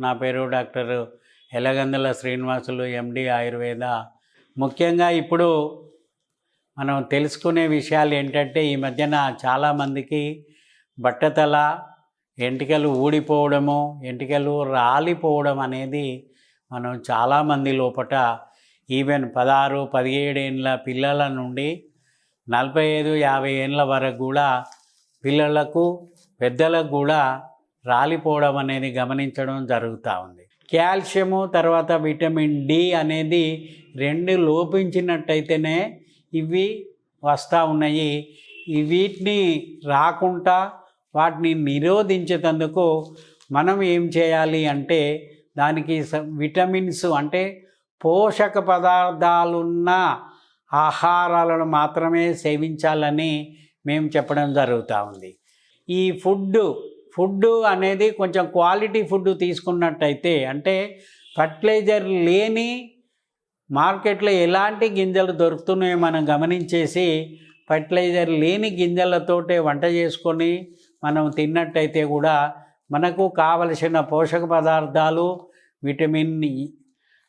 నా పేరు doctor Elagandala Srinivasulu MD Ayurveda. ముఖ్యంగా ఇప్పుడు మనం తెలుసుకునే విషయాలు ఏంటంటే ఈ మధ్యన చాలామందికి బట్టతల ఎంటికలు ఊడిపోవడము ఎంటికలు రాలిపోవడం అనేది మనం చాలామంది లోపట ఈవెన్ పదహారు పదిహేడు ఏళ్ళ పిల్లల నుండి నలభై ఐదు యాభై ఏళ్ళ వరకు కూడా పిల్లలకు పెద్దలకు కూడా రాలిపోవడం అనేది గమనించడం జరుగుతూ ఉంది. కాల్షియము తర్వాత విటమిన్ డి అనేది రెండు లోపించినట్టయితేనే ఇవి వస్తూ ఉన్నాయి. వీటిని రాకుండా వాటిని నిరోధించేటందుకు మనం ఏం చేయాలి అంటే దానికి స- విటమిన్స్ అంటే పోషక పదార్థాలున్న ఆహారాలను మాత్రమే సేవించాలని మేము చెప్పడం జరుగుతూ ఉంది. ఈ ఫుడ్ ఫుడ్ అనేది కొంచెం క్వాలిటీ ఫుడ్ తీసుకున్నట్టయితే అంటే ఫర్టిలైజర్ లేని మార్కెట్లో ఎలాంటి గింజలు దొరుకుతున్నాయో మనం గమనించేసి ఫర్టిలైజర్ లేని గింజలతోటే వంట చేసుకొని మనం తిన్నట్టయితే కూడా మనకు కావలసిన పోషక పదార్థాలు విటమిన్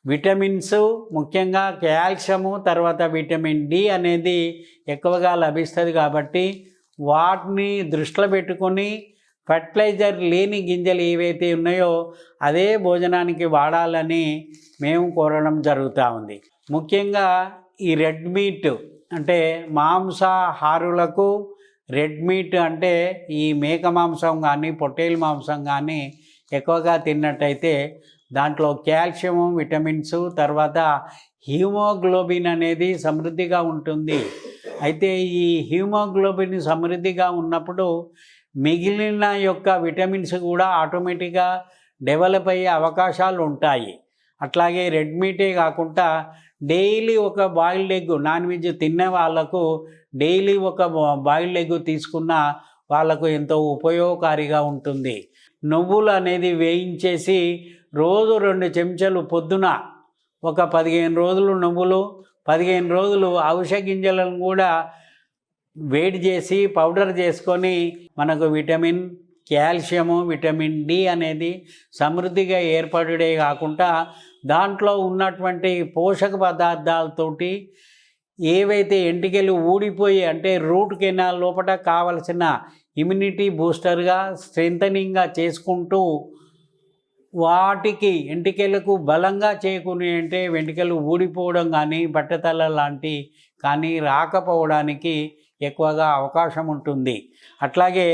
విటమిన్స్ ముఖ్యంగా కాల్షియము తర్వాత విటమిన్ డి అనేది ఎక్కువగా లభిస్తుంది కాబట్టి వాటిని దృష్టిలో పెట్టుకొని ఫర్టిలైజర్ లేని గింజలు ఏవైతే ఉన్నాయో అదే భోజనానికి వాడాలని మేము కోరడం జరుగుతూ ఉంది. ముఖ్యంగా ఈ రెడ్ మీట్ అంటే మాంసాహారులకు రెడ్ మీట్ అంటే ఈ మేక మాంసం కానీ పొట్టేలు మాంసం కానీ ఎక్కువగా తిన్నట్టయితే దాంట్లో కాల్షియం విటమిన్స్ తర్వాత హీమోగ్లోబిన్ అనేది సమృద్ధిగా ఉంటుంది. అయితే ఈ హీమోగ్లోబిన్ సమృద్ధిగా ఉన్నప్పుడు మిగిలిన యొక్క విటమిన్స్ కూడా ఆటోమేటిక్గా డెవలప్ అయ్యే అవకాశాలు ఉంటాయి. అట్లాగే రెడ్ మీటే కాకుండా డైలీ ఒక బాయిల్డ్ ఎగ్ నాన్ వెజ్ తినే వాళ్ళకు డైలీ ఒక బాయిల్డ్ ఎగ్ తీసుకున్న వాళ్ళకు ఎంతో ఉపయోగకారిగా ఉంటుంది. నువ్వులు అనేది వేయించేసి రోజు రెండు చెంచాలు పొద్దున ఒక పదిహేను రోజులు నువ్వులు పదిహేను రోజులు అవిసె గింజలను కూడా వేడి చేసి పౌడర్ చేసుకొని మనకు విటమిన్ కాల్షియము విటమిన్ డి అనేది సమృద్ధిగా ఏర్పడుడే కాకుండా దాంట్లో ఉన్నటువంటి పోషక పదార్థాలతోటి ఏవైతే ఎంటికలు ఊడిపోయి అంటే రూట్ కెనాల్ లోపల కావలసిన ఇమ్యూనిటీ బూస్టర్గా స్ట్రెంథనింగ్గా చేసుకుంటూ వాటికి ఎంటికలకు బలంగా చేకూని అంటే వెంట్రుకలు ఊడిపోవడం కానీ బట్టతల లాంటి కానీ రాకపోవడానికి ఎక్కువగా అవకాశం ఉంటుంది. అట్లాగే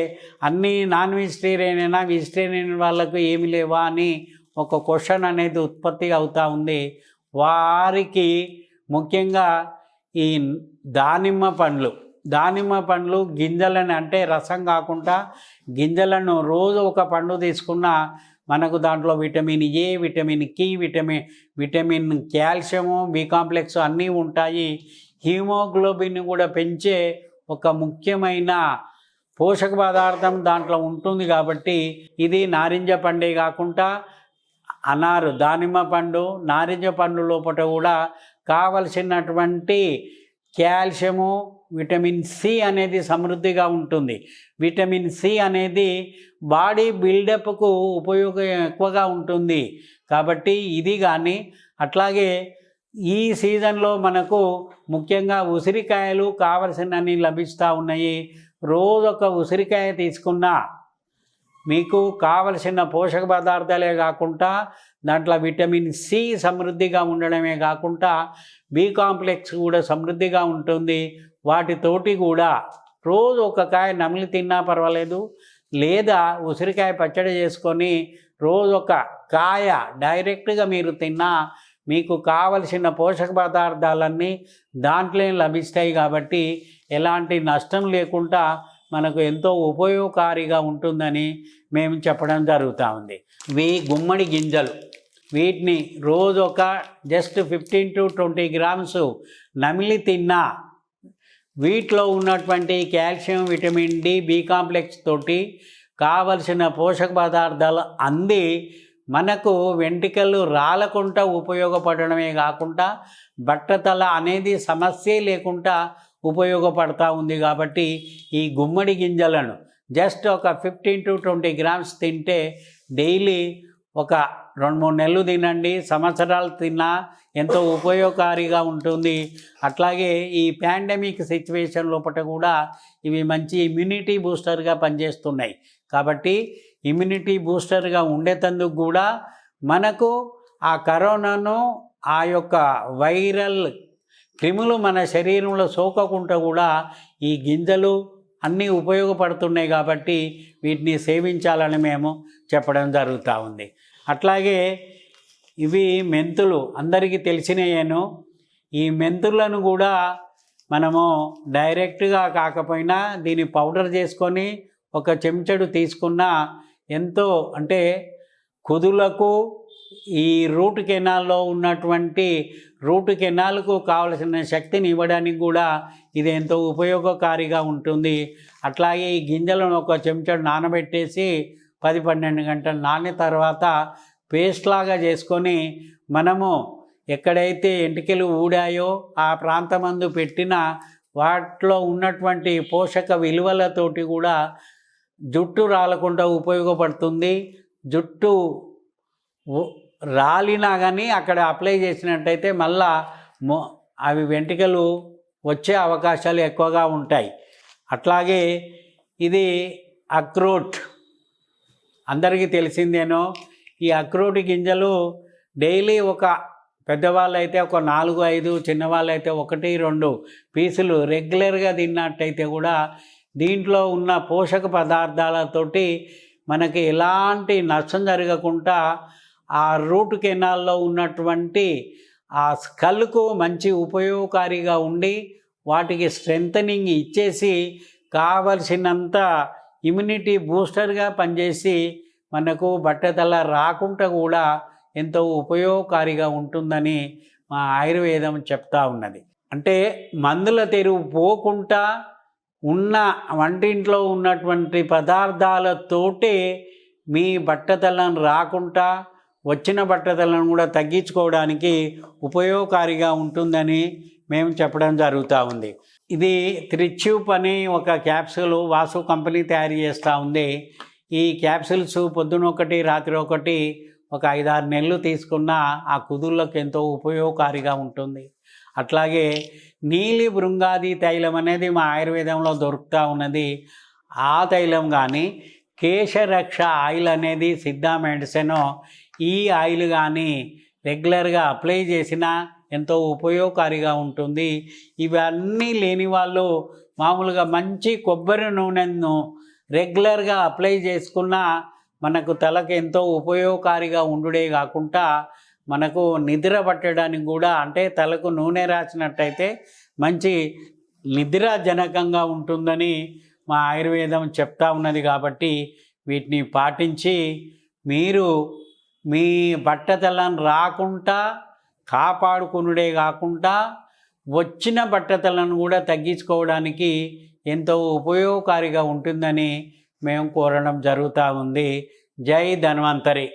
అన్ని నాన్ వెజిటేరియన్ అయినా వెజిటేరియన్ వాళ్ళకు ఏమి లేవా అని ఒక క్వశ్చన్ అనేది ఉత్పత్తి అవుతూ ఉంది. వారికి ముఖ్యంగా ఈ దానిమ్మ పండ్లు దానిమ్మ పండ్లు గింజలను అంటే రసం కాకుండా గింజలను రోజు ఒక పండు తీసుకున్న మనకు దాంట్లో vitamin A విటమిన్కి vitamin vitamin calcium B complex అన్నీ ఉంటాయి. హీమోగ్లోబిన్ కూడా పెంచే ఒక ముఖ్యమైన పోషక పదార్థం దాంట్లో ఉంటుంది కాబట్టి ఇది నారింజ పండే కాకుండా అనారు దానిమ్మ పండు నారింజ పండు లోపల కూడా కావలసినటువంటి కాల్షియము విటమిన్ సి అనేది సమృద్ధిగా ఉంటుంది. విటమిన్ సి అనేది బాడీ బిల్డప్కు ఉపయోగం ఎక్కువగా ఉంటుంది. కాబట్టి ఇది కానీ అట్లాగే ఈ సీజన్లో మనకు ముఖ్యంగా ఉసిరికాయలు కావలసినన్ని లభిస్తూ ఉన్నాయి. రోజు ఒక ఉసిరికాయ తీసుకున్నా మీకు కావలసిన పోషక పదార్థాలే కాకుండా దాంట్లో విటమిన్ సి సమృద్ధిగా ఉండడమే కాకుండా బి కాంప్లెక్స్ కూడా సమృద్ధిగా ఉంటుంది. వాటితోటి కూడా రోజు ఒక కాయ నమిలి తిన్నా పర్వాలేదు. లేదా ఉసిరికాయ పచ్చడి చేసుకొని రోజు ఒక కాయ డైరెక్ట్గా మీరు తిన్నా మీకు కావలసిన పోషక పదార్థాలన్నీ దాంట్లోనే లభిస్తాయి కాబట్టి ఎలాంటి నష్టం లేకుండా మనకు ఎంతో ఉపయోగకారిగా ఉంటుందని మేము చెప్పడం జరుగుతూ ఉంది. వీ గుమ్మడి గింజలు వీటిని రోజు ఒక just fifteen to twenty grams నమిలి తిన్నా వీటిలో ఉన్నటువంటి calcium vitamin D B complex తోటి కావలసిన పోషక పదార్థాలు అంది మనకు వెంట్రుకలు రాలకుండా ఉపయోగపడడమే కాకుండా బట్టతల అనేది సమస్యే లేకుండా ఉపయోగపడతా ఉంది కాబట్టి ఈ గుమ్మడి గింజలను జస్ట్ ఒక ఫిఫ్టీన్ టు ట్వంటీ గ్రామ్స్ తింటే డైలీ ఒక రెండు మూడు నెలలు తినండి. సంవత్సరాలు తిన్నా ఎంతో ఉపయోగకారిగా ఉంటుంది. అట్లాగే ఈ పాండమిక్ సిచ్యువేషన్ లోపల కూడా ఇవి మంచి ఇమ్యూనిటీ బూస్టర్గా పనిచేస్తున్నాయి. కాబట్టి ఇమ్యూనిటీ బూస్టర్గా ఉండేటందుకు కూడా మనకు ఆ కరోనాను ఆ యొక్క వైరల్ క్రిములు మన శరీరంలో సోకకుండా కూడా ఈ గింజలు అన్నీ ఉపయోగపడుతున్నాయి కాబట్టి వీటిని సేవించాలని మేము చెప్పడం జరుగుతూ ఉంది. అట్లాగే ఇవి మెంతులు అందరికీ తెలిసినయేను. ఈ మెంతులను కూడా మనము డైరెక్ట్గా కాకపోయినా దీన్ని పౌడర్ చేసుకొని ఒక చెంచడు తీసుకున్న ఎంతో అంటే కుదులకు ఈ రూట్ కెనాల్లో ఉన్నటువంటి రూట్ కెనాల్కు కావలసిన శక్తిని ఇవ్వడానికి కూడా ఇది ఎంతో ఉపయోగకారిగా ఉంటుంది. అట్లాగే ఈ గింజలను ఒక చెంచాడు నానబెట్టేసి పది పన్నెండు గంటలు నాని తర్వాత పేస్ట్ లాగా చేసుకొని మనము ఎక్కడైతే ఎంటికలు ఊడాయో ఆ ప్రాంతమందు పెట్టిన వాటిలో ఉన్నటువంటి పోషక విలువలతోటి కూడా జుట్టు రాలకుండా ఉపయోగపడుతుంది. జుట్టు రాలినా కానీ అక్కడ అప్లై చేసినట్టయితే మళ్ళా మో అవి వెంట్రుకలు వచ్చే అవకాశాలు ఎక్కువగా ఉంటాయి. అట్లాగే ఇది అక్రోట్. అందరికీ తెలిసిందేనో ఈ అక్రోటి గింజలు డైలీ ఒక పెద్దవాళ్ళు అయితే ఒక నాలుగు ఐదు చిన్నవాళ్ళు అయితే ఒకటి రెండు పీసులు రెగ్యులర్గా తిన్నట్టయితే కూడా దీంట్లో ఉన్న పోషక పదార్థాలతోటి మనకి ఎలాంటి నష్టం జరగకుండా ఆ రూట్ కెనాల్లో ఉన్నటువంటి ఆ స్కల్కు మంచి ఉపయోగకారిగా ఉండి వాటికి స్ట్రెంథనింగ్ ఇచ్చేసి కావలసినంత ఇమ్యూనిటీ బూస్టర్గా పనిచేసి మనకు బట్టతల రాకుండా కూడా ఎంతో ఉపయోగకారిగా ఉంటుందని మా ఆయుర్వేదం చెప్తా ఉన్నది. అంటే మందుల తెరువు పోకుండా ఉన్న వంటింట్లో ఉన్నటువంటి పదార్థాలతోటే మీ బట్టతలను రాకుండా వచ్చిన బట్టతలను కూడా తగ్గించుకోవడానికి ఉపయోగకారిగా ఉంటుందని మేము చెప్పడం జరుగుతూ ఉంది. ఇది త్రిచ్యూప్ అని ఒక క్యాప్సూల్ వాసు కంపెనీ తయారు చేస్తూ ఉంది. ఈ క్యాప్సూల్స్ పొద్దున ఒకటి రాత్రి ఒకటి ఒక ఐదారు నెలలు తీసుకున్న ఆ కుదుళ్ళకు ఎంతో ఉపయోగకారిగా ఉంటుంది. అట్లాగే నీలి బృంగాది తైలం అనేది మా ఆయుర్వేదంలో దొరుకుతూ ఉన్నది. ఆ తైలం కానీ కేశరక్ష ఆయిల్ అనేది సిద్ధా మెడిసిన్ ఈ ఆయిల్ కానీ రెగ్యులర్గా అప్లై చేసినా ఎంతో ఉపయోగకారిగా ఉంటుంది. ఇవన్నీ లేని వాళ్ళు మామూలుగా మంచి కొబ్బరి నూనెను రెగ్యులర్గా అప్లై చేసుకున్న మనకు తలకు ఎంతో ఉపయోగకారిగా ఉండుడే కాకుండా మనకు నిద్ర పట్టడానికి కూడా అంటే తలకు నూనె రాసినట్టయితే మంచి నిద్రాజనకంగా ఉంటుందని మా ఆయుర్వేదం చెప్తా ఉన్నది కాబట్టి వీటిని పాటించి మీరు మీ బట్టతలను రాకుండా కాపాడుకునుడే కాకుండా వచ్చిన బట్టతలను కూడా తగ్గించుకోవడానికి ఎంతో ఉపయోగకారిగా ఉంటుందని మేము కోరడం జరుగుతూ ఉంది. జై ధన్వంతరి.